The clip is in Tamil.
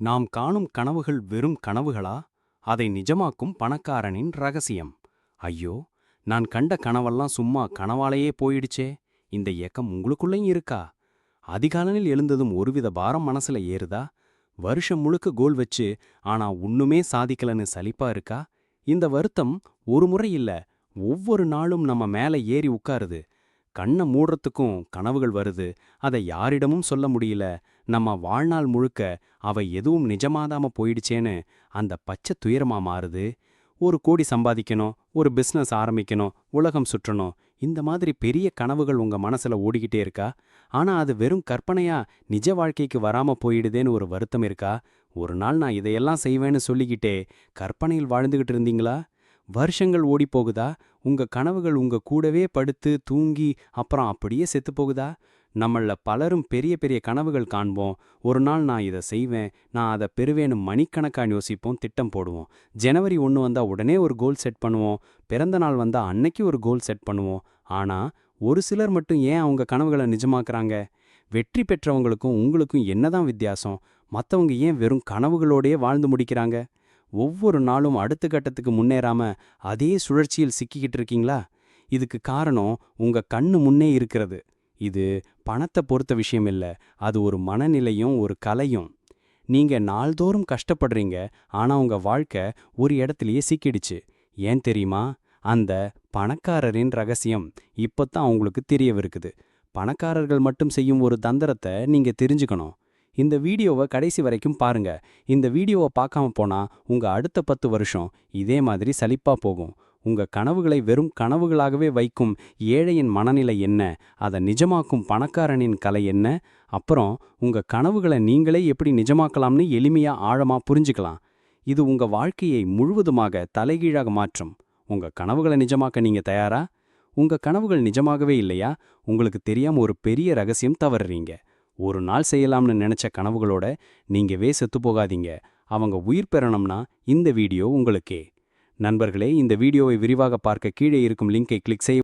நாம் காணும் கனவுகள் வெறும் கனவுகளா? அதை நிஜமாக்கும் பணக்காரனின் ரகசியம். ஐயோ நான் கண்ட கனவெல்லாம் சும்மா கனவாலேயே போயிடுச்சே. இந்த இயக்கம் உங்களுக்குள்ளேயும் இருக்கா? அதிகாலனில் எழுந்ததும் ஒருவித பாரம் மனசுல ஏறுதா? வருஷம் முழுக்க கோல் வச்சு ஆனா ஒண்ணுமே சாதிக்கலன்னு சலிப்பா இருக்கா? இந்த வருத்தம் ஒரு முறை இல்ல ஒவ்வொரு நாளும் நம்ம மேல ஏறி உட்காருது. கண்ணை மூடுறதுக்கும் கனவுகள் வருது. அதை யாரிடமும் சொல்ல முடியல. நம்ம வாழ்நாள் முழுக்க அவை எதுவும் நிஜமாதாம போயிடுச்சேன்னு அந்த பச்சை துயரமா மாறுது. ஒரு கோடி சம்பாதிக்கணும் ஒரு பிசினஸ் ஆரம்பிக்கணும் உலகம் சுற்றணும் இந்த மாதிரி பெரிய கனவுகள் உங்க மனசுல ஓடிக்கிட்டே இருக்கா? ஆனா அது வெறும் கற்பனையா நிஜ வாழ்க்கைக்கு வராம போயிடுதேன்னு ஒரு வருத்தம் இருக்கா? ஒரு நாள் நான் இதையெல்லாம் செய்வேன்னு சொல்லிக்கிட்டே கற்பனையில் வாழ்ந்துகிட்டு இருந்தீங்களா? வருஷங்கள் ஓடி போகுதா உங்க கனவுகள் உங்க கூடவே படுத்து தூங்கி அப்புறம் அப்படியே செத்து போகுதா நம்மள பலரும் பெரிய பெரிய கனவுகள் காண்போம். ஒரு நாள் நான் இதை செய்வேன் நான் அதை பெறுவேன்னு மணிக்கணக்காக யோசிப்போம் திட்டம் போடுவோம். ஜனவரி ஒன்று வந்தால் உடனே ஒரு கோல் செட் பண்ணுவோம். பிறந்த நாள் வந்தால் அன்னைக்கு ஒரு கோல் செட் பண்ணுவோம். ஆனால் ஒரு சிலர் மட்டும் ஏன் அவங்க கனவுகளை நிஜமாக்குறாங்க? வெற்றி பெற்றவங்களுக்கும் உங்களுக்கும் என்னதான் வித்தியாசம்? மற்றவங்க ஏன் வெறும் கனவுகளோடையே வாழ்ந்து முடிக்கிறாங்க? ஒவ்வொரு நாளும் அடுத்த கட்டத்துக்கு முன்னேறாம அதே சுழற்சியில் சிக்கிக்கிட்டு இருக்கீங்களா? இதுக்கு காரணம் உங்க கண்ணு முன்னே இருக்கிறது. இது பணத்தை பொறுத்த விஷயம் இல்ல. அது ஒரு மனநிலையும் ஒரு கலையும். நீங்க நாள்தோறும் கஷ்டப்படுறீங்க. ஆனா உங்க வாழ்க்கை ஒரு இடத்துலயே சிக்கிடுச்சு. ஏன் தெரியுமா? அந்த பணக்காரரின் ரகசியம் இப்பதான் உங்களுக்கு தெரியவிருக்குது. பணக்காரர்கள் மட்டும் செய்யும் ஒரு தந்திரத்தை நீங்க தெரிஞ்சுக்கணும். இந்த வீடியோவை கடைசி வரைக்கும் பாருங்க. இந்த வீடியோவை பார்க்காம போனா உங்க அடுத்த பத்து வருஷம் இதே மாதிரி சலிப்பா போகும். உங்க கனவுகளை வெறும் கனவுகளாகவே வைக்கும் ஏழையின் மனநிலை என்ன? அதை நிஜமாக்கும் பணக்காரனின் கலை என்ன? அப்புறம் உங்க கனவுகளை நீங்களே எப்படி நிஜமாக்கலாம்னு எளிமையா ஆழமா புரிஞ்சுக்கலாம். இது உங்க வாழ்க்கையை முழுவதுமாக தலைகீழாக மாற்றும். உங்க கனவுகளை நிஜமாக்க நீங்க தயாரா? உங்க கனவுகள் நிஜமாகவே இல்லையா? உங்களுக்கு தெரியாம ஒரு பெரிய ரகசியம் தவறுறீங்க. ஒரு நாள் செய்யலாம்னு நினைச்ச கனவுகளோட நீங்கவே செத்து போகாதீங்க. அவங்க உயிர் பெறணும்னா இந்த வீடியோ உங்களுக்கே. நண்பர்களே இந்த வீடியோவை விரிவாக பார்க்க கீழே இருக்கும் லிங்கை கிளிக் செய்ய